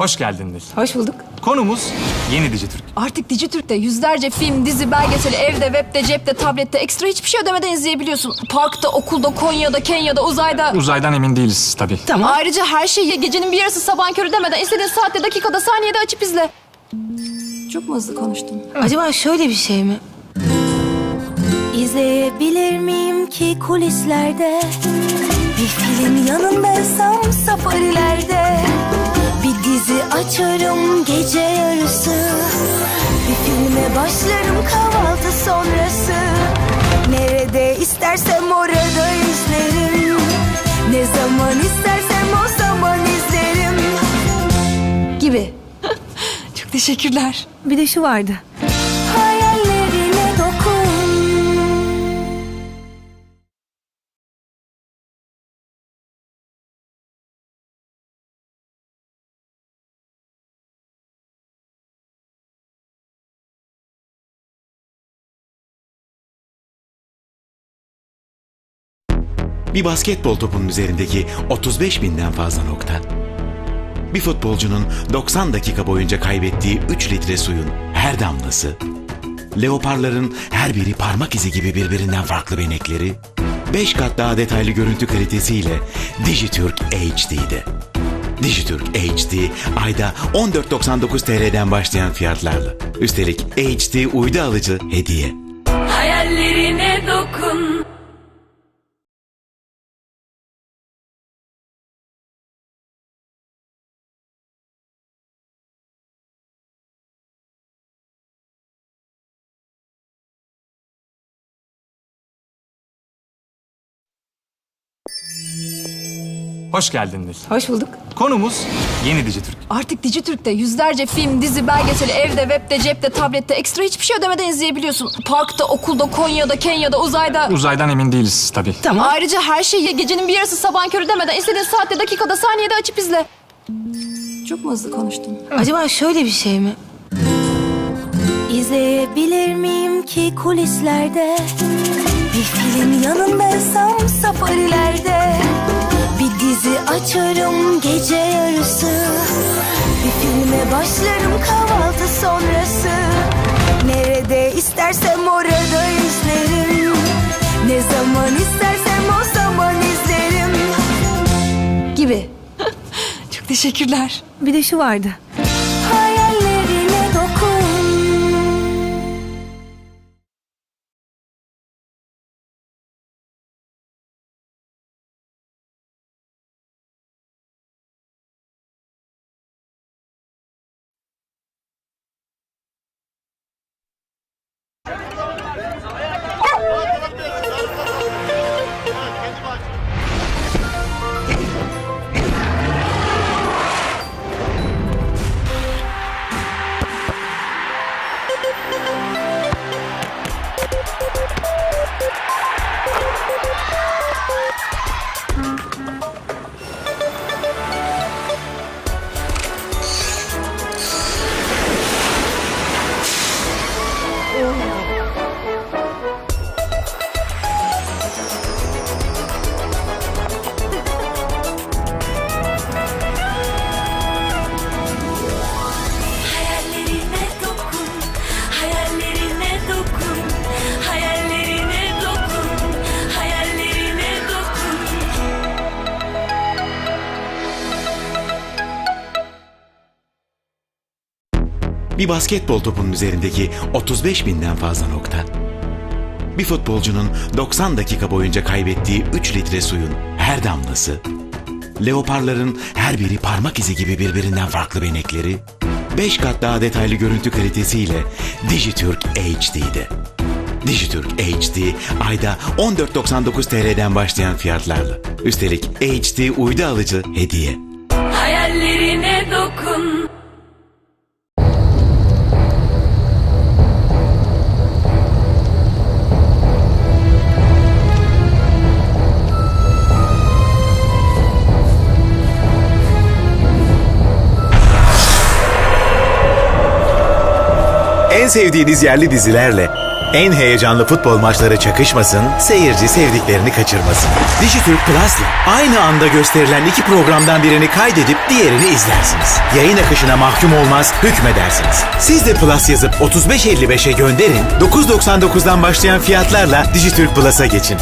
Hoş geldin Nil. Hoş bulduk. Konumuz Yeni Dijitürk. Artık Dijitürk'te yüzlerce film, dizi, belgeseli evde, webde, cepte, tablette ekstra hiçbir şey ödemeden izleyebiliyorsun. Parkta, okulda, Konya'da, Kenya'da, uzayda. Uzaydan emin değiliz tabii. Tamam. Ayrıca her şeyi gecenin bir yarısı sabahın körü demeden istediğin saatte, dakikada, saniyede açıp izle. Çok mu hızlı konuştum? Acaba şöyle bir şey mi? İzleyebilir miyim ki kulislerde Bir film yanındaysam açarım gece yarısı Bir filme başlarım kahvaltı sonrası Nerede istersem orada izlerim Ne zaman istersem o zaman izlerim Gibi. Çok teşekkürler. Bir de şu vardı. Bir basketbol topunun üzerindeki 35 binden fazla nokta. Bir futbolcunun 90 dakika boyunca kaybettiği 3 litre suyun her damlası. Leoparların her biri parmak izi gibi birbirinden farklı benekleri. 5 kat daha detaylı görüntü kalitesiyle Digitürk HD'de. Digitürk HD ayda 14.99 TL'den başlayan fiyatlarla. Üstelik HD uydu alıcı hediye. Hayallerine dokun. Hoş geldin Nil. Hoş bulduk. Konumuz Yeni Dijitürk. Artık Dijitürk'te yüzlerce film, dizi, belgeseli evde, webde, cepte, tablette ekstra hiçbir şey ödemeden izleyebiliyorsun. Parkta, okulda, Konya'da, Kenya'da, uzayda. Uzaydan emin değiliz tabii. Tamam. Ayrıca her şeyi gecenin bir yarısı sabahın körü demeden istediğin saatte, dakikada, saniyede açıp izle. Çok mu hızlı konuştum? Acaba şöyle bir şey mi? İzleyebilir miyim ki kulislerde Bir film yanındaysam safarilerde teşekkürler. Bir de şu vardı. Bir basketbol topunun üzerindeki 35 binden fazla nokta. Bir futbolcunun 90 dakika boyunca kaybettiği 3 litre suyun her damlası. Leoparların her biri parmak izi gibi birbirinden farklı benekleri. 5 kat daha detaylı görüntü kalitesiyle Digitürk HD'de. Digitürk HD ayda 14.99 TL'den başlayan fiyatlarla. Üstelik HD uydu alıcı hediye. En sevdiğiniz yerli dizilerle En heyecanlı futbol maçları çakışmasın, seyirci sevdiklerini kaçırmasın. Dijitürk Plus'la aynı anda gösterilen iki programdan birini kaydedip diğerini izlersiniz. Yayın akışına mahkum olmaz, hükmedersiniz. Siz de Plus yazıp 3555'e gönderin, 9.99'dan başlayan fiyatlarla Dijitürk Plus'a geçin.